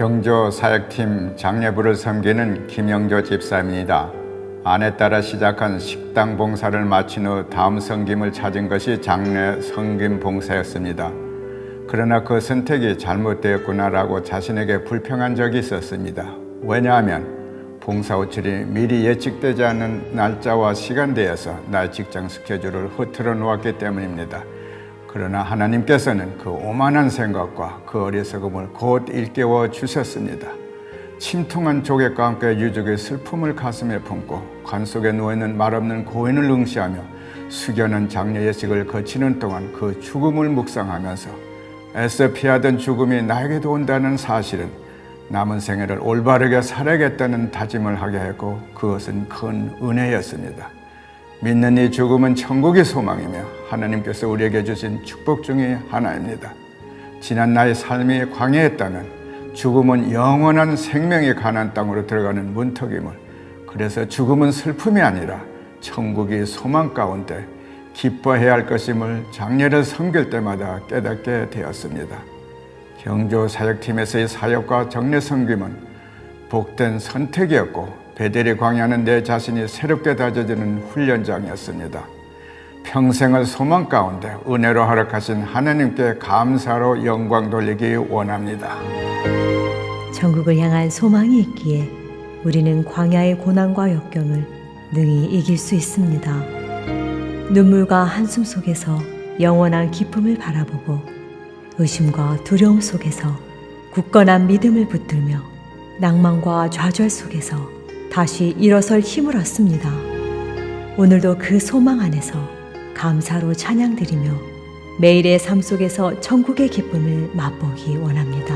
경조 사역팀 장례부를 섬기는 김영조 집사입니다. 아내 따라 시작한 식당 봉사를 마친 후 다음 섬김을 찾은 것이 장례 섬김 봉사였습니다. 그러나 그 선택이 잘못되었구나라고 자신에게 불평한 적이 있었습니다. 왜냐하면 봉사 호출이 미리 예측되지 않은 날짜와 시간대여서 나의 직장 스케줄을 흐트러 놓았기 때문입니다. 그러나 하나님께서는 그 오만한 생각과 그 어리석음을 곧 일깨워 주셨습니다. 침통한 조객과 함께 유족의 슬픔을 가슴에 품고 관 속에 누워있는 말없는 고인을 응시하며 숙연한 장례 예식을 거치는 동안 그 죽음을 묵상하면서 애써 피하던 죽음이 나에게도 온다는 사실은 남은 생애를 올바르게 살아야겠다는 다짐을 하게 했고 그것은 큰 은혜였습니다. 믿는 이 죽음은 천국의 소망이며 하나님께서 우리에게 주신 축복 중의 하나입니다. 지난 나의 삶이 광야했다면 죽음은 영원한 생명의 가난 땅으로 들어가는 문턱임을 그래서 죽음은 슬픔이 아니라 천국의 소망 가운데 기뻐해야 할 것임을 장례를 섬길 때마다 깨닫게 되었습니다. 경조 사역팀에서의 사역과 정례 섬김은 복된 선택이었고 베델이 광야는 내 자신이 새롭게 다져지는 훈련장이었습니다. 평생을 소망 가운데 은혜로 허락하신 하나님께 감사로 영광 돌리기 원합니다. 천국을 향한 소망이 있기에 우리는 광야의 고난과 역경을 능히 이길 수 있습니다. 눈물과 한숨 속에서 영원한 기쁨을 바라보고 의심과 두려움 속에서 굳건한 믿음을 붙들며 낭만과 좌절 속에서 다시 일어설 힘을 얻습니다. 오늘도 그 소망 안에서 감사로 찬양드리며 매일의 삶 속에서 천국의 기쁨을 맛보기 원합니다.